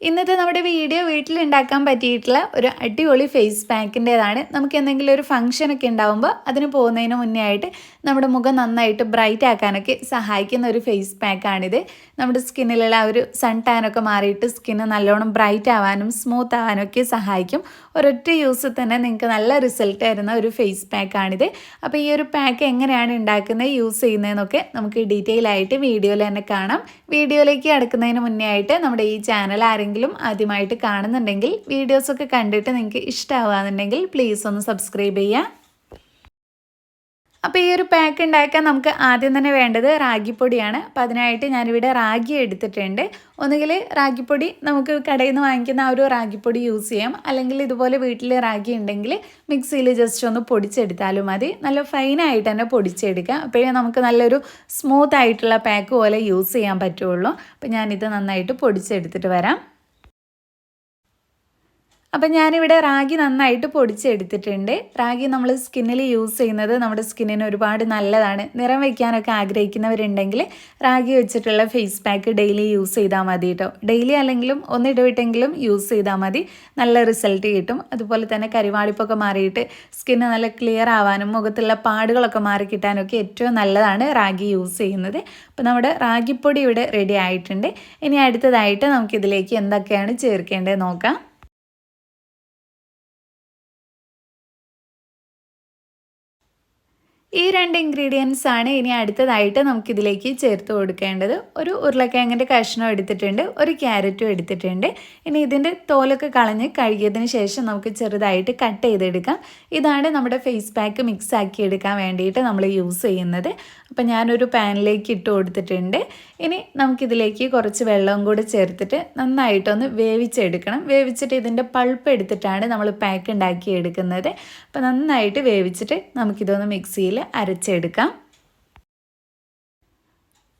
ഇന്നത്തെ നമ്മുടെ വീഡിയോ വീട്ടിൽ ഉണ്ടാക്കാൻ പറ്റിയിട്ടുള്ള ഒരു അടിപൊളി ഫേസ് പാക്കിന്റെതാണ് നമുക്ക് എന്തെങ്കിലും ഒരു ഫംഗ്ഷൻ ഒക്കെ ഉണ്ടാകുമ്പോൾ അതിന് പോകുന്നതിന് മുന്നേ ആയിട്ട് നമ്മുടെ മുഖം നന്നായിട്ട് ബ്രൈറ്റ് ആക്കാനൊക്കെ സഹായിക്കുന്ന ഒരു ഫേസ് പാക്കാണിത് നമ്മുടെ സ്കിന്നിലുള്ള ആ ഒരു സൺ ടാനൊക്കെ മാറിയിട്ട് സ്കിന്ന് നല്ലോണം ബ്രൈറ്റ് ആവാനും സ്മൂത്ത് ആവാനും ഒക്കെ സഹായിക്കും. ഒരൊറ്റ യൂസ് തന്നെ നിങ്ങൾക്ക് നല്ല റിസൾട്ട് തരുന്ന ഒരു ഫേസ് പാക്കാണിത് അപ്പോൾ ഈ ഒരു പാക്ക് എങ്ങനെയാണ് ഉണ്ടാക്കുന്നത് യൂസ് ചെയ്യുന്നതെന്നൊക്കെ നമുക്ക് ഡീറ്റെയിൽ ആയിട്ട് വീഡിയോയിൽ തന്നെ കാണാം. വീഡിയോയിലേക്ക് അടുക്കുന്നതിന് മുന്നേ ആയിട്ട് നമ്മുടെ ഈ ചാനൽ ആരെങ്കിലും ആദ്യമായിട്ട് കാണുന്നുണ്ടെങ്കിൽ വീഡിയോസൊക്കെ കണ്ടിട്ട് നിങ്ങൾക്ക് ഇഷ്ടമാവാന്നുണ്ടെങ്കിൽ പ്ലീസ് ഒന്ന് സബ്സ്ക്രൈബ് ചെയ്യുക അപ്പോൾ ഈ ഒരു പാക്ക് ഉണ്ടാക്കാൻ നമുക്ക് ആദ്യം തന്നെ വേണ്ടത് റാഗിപ്പൊടിയാണ്. അപ്പോൾ അതിനായിട്ട് ഞാനിവിടെ റാഗി എടുത്തിട്ടുണ്ട്. ഒന്നുകിൽ റാഗിപ്പൊടി നമുക്ക് കടയിൽ നിന്ന് വാങ്ങിക്കുന്ന ആ ഒരു റാഗിപ്പൊടി യൂസ് ചെയ്യാം. അല്ലെങ്കിൽ ഇതുപോലെ വീട്ടിൽ റാഗി ഉണ്ടെങ്കിൽ മിക്സിയിൽ ജസ്റ്റ് ഒന്ന് പൊടിച്ചെടുത്താലും മതി. നല്ല ഫൈനായിട്ട് തന്നെ പൊടിച്ചെടുക്കാം. അപ്പോഴേ നമുക്ക് നല്ലൊരു സ്മൂത്ത് ആയിട്ടുള്ള പാക്ക് പോലെ യൂസ് ചെയ്യാൻ പറ്റുള്ളൂ. അപ്പോൾ ഞാനിത് നന്നായിട്ട് പൊടിച്ചെടുത്തിട്ട് വരാം. അപ്പം ഞാനിവിടെ റാഗി നന്നായിട്ട് പൊടിച്ചെടുത്തിട്ടുണ്ട്. റാഗി നമ്മൾ സ്കിന്നിൽ യൂസ് ചെയ്യുന്നത് നമ്മുടെ സ്കിന്നിന് ഒരുപാട് നല്ലതാണ്. നിറം വയ്ക്കാനൊക്കെ ആഗ്രഹിക്കുന്നവരുണ്ടെങ്കിൽ റാഗി വെച്ചിട്ടുള്ള ഫേസ് പാക്ക് ഡെയിലി യൂസ് ചെയ്താൽ മതി കേട്ടോ ഡെയിലി അല്ലെങ്കിലും ഒന്നിടവിട്ടെങ്കിലും യൂസ് ചെയ്താൽ മതി. നല്ല റിസൾട്ട് കിട്ടും. അതുപോലെ തന്നെ കരിവാളിപ്പൊക്കെ മാറിയിട്ട് സ്കിന്ന് നല്ല ക്ലിയർ ആവാനും മുഖത്തുള്ള പാടുകളൊക്കെ മാറി കിട്ടാനൊക്കെ ഏറ്റവും നല്ലതാണ് റാഗി യൂസ് ചെയ്യുന്നത്. അപ്പോൾ നമ്മുടെ റാഗിപ്പൊടി ഇവിടെ റെഡി ആയിട്ടുണ്ട്. ഇനി അടുത്തതായിട്ട് നമുക്കിതിലേക്ക് എന്തൊക്കെയാണ് ചേർക്കേണ്ടത് നോക്കാം. ഈ രണ്ട് ഇൻഗ്രീഡിയൻസ് ആണ് ഇനി അടുത്തതായിട്ട് നമുക്കിതിലേക്ക് ചേർത്ത് കൊടുക്കേണ്ടത്. ഒരു ഉരുളക്കിഴങ്ങിന്റെ കഷ്ണം എടുത്തിട്ടുണ്ട് ഒരു ക്യാരറ്റും എടുത്തിട്ടുണ്ട്. ഇനി ഇതിന്റെ തോലൊക്കെ കളഞ്ഞ് കഴുകിയതിന് ശേഷം നമുക്ക് ചെറുതായിട്ട് കട്ട് ചെയ്തെടുക്കാം. ഇതാണ് നമ്മുടെ ഫേസ് പാക്ക് മിക്സ് ആക്കി എടുക്കാൻ വേണ്ടിയിട്ട് നമ്മൾ യൂസ് ചെയ്യുന്നത്. അപ്പം ഞാനൊരു പാനിലേക്ക് ഇട്ട് കൊടുത്തിട്ടുണ്ട്. ഇനി നമുക്കിതിലേക്ക് കുറച്ച് വെള്ളവും കൂടി ചേർത്തിട്ട് നന്നായിട്ടൊന്ന് വേവിച്ചെടുക്കണം. വേവിച്ചിട്ട് ഇതിന്റെ പൾപ്പ് എടുത്തിട്ടാണ് നമ്മൾ പാക്ക് ഉണ്ടാക്കി എടുക്കുന്നത്. അപ്പോൾ നന്നായിട്ട് വേവിച്ചിട്ട് നമുക്കിതൊന്ന് മിക്സിയിൽ അരച്ചെടുക്കാം.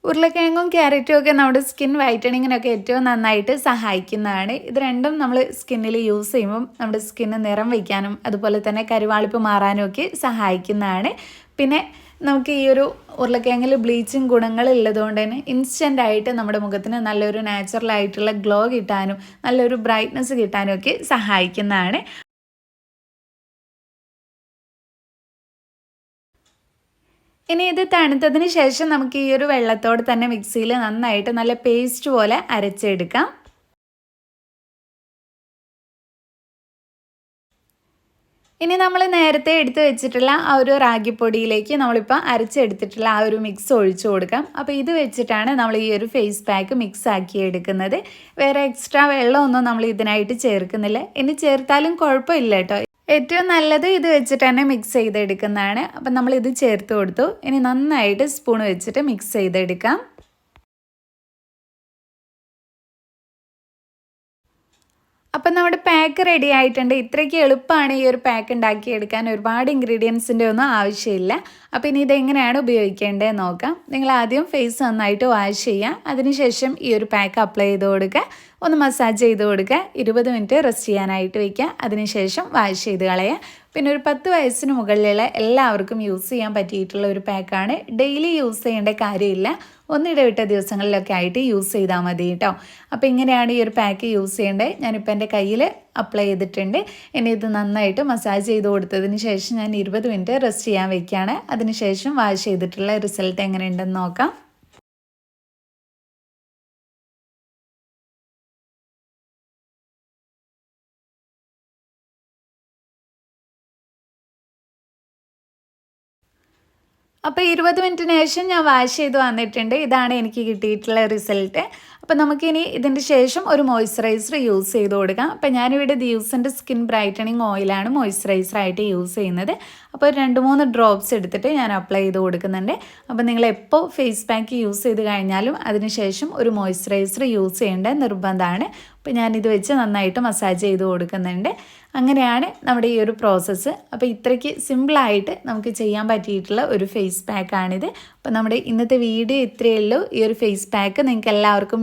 ഉരുളക്കിഴങ്ങും ക്യാരറ്റും ഒക്കെ നമ്മുടെ സ്കിൻ വൈറ്റണിങ്ങിനൊക്കെ ഏറ്റവും നന്നായിട്ട് സഹായിക്കുന്നതാണ്. ഇത് രണ്ടും നമ്മൾ സ്കിന്നിൽ യൂസ് ചെയ്യുമ്പം നമ്മുടെ സ്കിന്ന് നിറം വയ്ക്കാനും അതുപോലെ തന്നെ കരുവാളിപ്പ് മാറാനും ഒക്കെ സഹായിക്കുന്നതാണ്. പിന്നെ നമുക്ക് ഈ ഒരു ഉരുളക്കിഴങ്ങിൽ ബ്ലീച്ചിങ് ഗുണങ്ങൾ ഉള്ളതുകൊണ്ട് തന്നെ ഇൻസ്റ്റന്റ് ആയിട്ട് നമ്മുടെ മുഖത്തിന് നല്ലൊരു നാച്ചുറൽ ആയിട്ടുള്ള ഗ്ലോ കിട്ടാനും നല്ലൊരു ബ്രൈറ്റ്നസ് കിട്ടാനും ഒക്കെ സഹായിക്കുന്നതാണ്. ഇനി ഇത് തണുത്തതിന് ശേഷം നമുക്ക് ഈ ഒരു വെള്ളത്തോട് തന്നെ മിക്സിയിൽ നന്നായിട്ട് നല്ല പേസ്റ്റ് പോലെ അരച്ചെടുക്കാം. ഇനി നമ്മൾ നേരത്തെ എടുത്തു വെച്ചിട്ടുള്ള ആ ഒരു റാഗിപ്പൊടിയിലേക്ക് നമ്മളിപ്പോൾ അരച്ചെടുത്തിട്ടുള്ള ആ ഒരു മിക്സ് ഒഴിച്ചു കൊടുക്കാം. അപ്പോൾ ഇത് വെച്ചിട്ടാണ് നമ്മൾ ഈ ഒരു ഫേസ് പാക്ക് മിക്സ് ആക്കി എടുക്കുന്നത്. വേറെ എക്സ്ട്രാ വെള്ളമൊന്നും നമ്മൾ ഇതിനായിട്ട് ചേർക്കുന്നില്ല. ഇനി ചേർത്താലും കുഴപ്പമില്ല കേട്ടോ. ഏറ്റവും നല്ലത് ഇത് വെച്ചിട്ട് തന്നെ മിക്സ് ചെയ്തെടുക്കുന്നതാണ്. അപ്പം ഇത് ചേർത്ത് കൊടുത്തു. ഇനി നന്നായിട്ട് സ്പൂൺ വെച്ചിട്ട് മിക്സ് ചെയ്തെടുക്കാം. അപ്പം നമ്മുടെ പാക്ക് റെഡി ആയിട്ടുണ്ട്. ഇത്രയ്ക്ക് എളുപ്പമാണ് ഈ ഒരു പാക്ക് ഉണ്ടാക്കിയെടുക്കാൻ. ഒരുപാട് ഇൻഗ്രീഡിയൻസിന്റെ ഒന്നും ആവശ്യമില്ല. അപ്പോൾ ഇനി ഇതെങ്ങനെയാണ് ഉപയോഗിക്കേണ്ടത് നോക്കാം. നിങ്ങൾ ആദ്യം ഫേസ് നന്നായിട്ട് വാഷ് ചെയ്യുക. അതിനുശേഷം ഈ ഒരു പാക്ക് അപ്ലൈ ചെയ്ത് കൊടുക്കുക. ഒന്ന് മസാജ് ചെയ്ത് കൊടുക്കുക. ഇരുപത് മിനിറ്റ് റെസ്റ്റ് ചെയ്യാനായിട്ട് വയ്ക്കുക അതിനുശേഷം വാഷ് ചെയ്ത് കളയുക. പിന്നെ ഒരു പത്ത് വയസ്സിന് മുകളിലുള്ള എല്ലാവർക്കും യൂസ് ചെയ്യാൻ പറ്റിയിട്ടുള്ള ഒരു പാക്കാണ്. ഡെയിലി യൂസ് ചെയ്യേണ്ട കാര്യമില്ല. ഒന്നിടവിട്ട ദിവസങ്ങളിലൊക്കെ ആയിട്ട് യൂസ് ചെയ്താൽ മതി കേട്ടോ. അപ്പോൾ ഇങ്ങനെയാണ് ഈ ഒരു പാക്ക് യൂസ് ചെയ്യേണ്ടത്. ഞാനിപ്പോൾ എന്റെ കയ്യിൽ അപ്ലൈ ചെയ്തിട്ടുണ്ട്. ഇനി ഇത് നന്നായിട്ട് മസാജ് ചെയ്ത് കൊടുത്തതിന് ശേഷം ഞാൻ ഇരുപത് മിനിറ്റ് റെസ്റ്റ് ചെയ്യാൻ വെക്കുകയാണ് അതിനുശേഷം വാഷ് ചെയ്തിട്ടുള്ള റിസൾട്ട് എങ്ങനെയുണ്ടെന്ന് നോക്കാം. അപ്പോൾ ഇരുപത് മിനിറ്റിന് ശേഷം ഞാൻ വാഷ് ചെയ്ത് വന്നിട്ടുണ്ട്. ഇതാണ് എനിക്ക് കിട്ടിയിട്ടുള്ള റിസൾട്ട്. അപ്പോൾ നമുക്കിനി ഇതിന്റെ ശേഷം ഒരു മോയ്സ്ചറൈസർ യൂസ് ചെയ്ത് കൊടുക്കാം. അപ്പോൾ ഞാനിവിടെ ദിവസിന്റെ സ്കിൻ ബ്രൈറ്റനിങ് ഓയിലാണ് മോയ്സ്ചറൈസറായിട്ട് യൂസ് ചെയ്യുന്നത്. അപ്പോൾ രണ്ട് മൂന്ന് ഡ്രോപ്സ് എടുത്തിട്ട് ഞാൻ അപ്ലൈ ചെയ്ത് കൊടുക്കുന്നുണ്ട്. അപ്പോൾ നിങ്ങൾ എപ്പോൾ ഫേസ് പാക്ക് യൂസ് ചെയ്ത് കഴിഞ്ഞാലും അതിനുശേഷം ഒരു മോയ്സ്ചറൈസർ യൂസ് ചെയ്യേണ്ട നിർബന്ധമാണ്. അപ്പോൾ ഞാനിത് വെച്ച് നന്നായിട്ട് മസാജ് ചെയ്ത് കൊടുക്കുന്നുണ്ട്. അങ്ങനെയാണ് നമ്മുടെ ഈ ഒരു പ്രോസസ്സ് അപ്പോൾ ഇത്രയ്ക്ക് സിമ്പിളായിട്ട് നമുക്ക് ചെയ്യാൻ പറ്റിയിട്ടുള്ള ഒരു ഫേസ് പാക്കാണിത് അപ്പോൾ നമ്മുടെ ഇന്നത്തെ വീഡിയോ ഇത്രയേ ഉള്ളൂ. ഈ ഒരു ഫേസ് പാക്ക് നിങ്ങൾക്ക് എല്ലാവർക്കും